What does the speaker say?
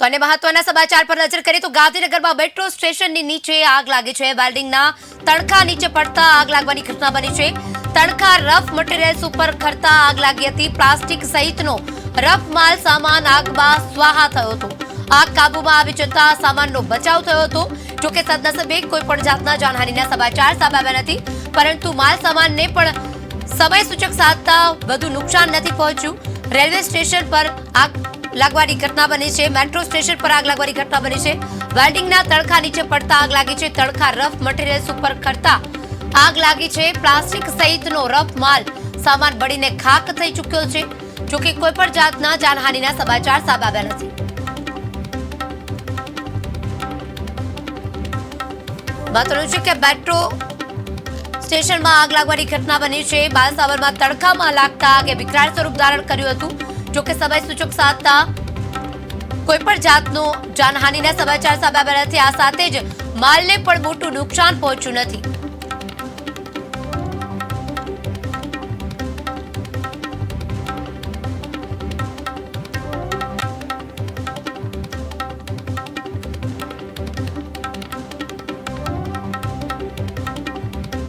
તો અને મહત્વના સમાચાર પર નજર કરીએ તો ગાંધીનગરમાં મેટ્રો સ્ટેશનની નીચે આગ લાગી છે. વેલ્ડિંગના તડકા નીચે પડતા આગ લાગવાની ઘટના બની છે. તડકા રફ મટીરિયલ્સ ઉપર ખરતા આગ લાગી હતી. પ્લાસ્ટિક સહિતનો રફ માલ સામાન આગમાં સ્વાહા થયો હતો. આગ કાબૂમાં આવી જતા સામાનનો બચાવ થયો હતો. જોકે સદનસીબે કોઈ પણ જાતના જાનહાનિના સમાચાર સામે આવ્યા નથી. પરંતુ માલ સામાનને પણ સમય સૂચક સાધતા વધુ નુકસાન નથી પહોંચ્યું. રેલવે સ્ટેશન પર આગ લાગવાની ઘટના બની છે. મેટ્રો સ્ટેશન પર આગ લાગવાની ઘટના બની છે. વેલ્ડિંગના તડકા નીચે પડતા આગ લાગી છે. તડકા રફ મટીરિયલ્સ ઉપર કરતા આગ લાગી છે. પ્લાસ્ટિક સહિતનો રફ માલ સામાન બળીને ખાક થઈ ચૂક્યો છે. જોકે કોઈ પણ જાતના જાનહાનિના સમાચાર સામે આવ્યા નથી. મહત્વનું છે કે મેટ્રો સ્ટેશનમાં આગ લાગવાની ઘટના બની છે. બાલસાવરમાં તડકામાં લાગતા આગે વિકરાળ સ્વરૂપ ધારણ કર્યું હતું. જોકે સમય સૂચક સાધતા કોઈ પણ જાતનો જાનહાનિના સમાચાર સામે આવ્યા નથી. આ સાથે જ માલને પણ મોટું નુકસાન પહોંચ્યું નથી.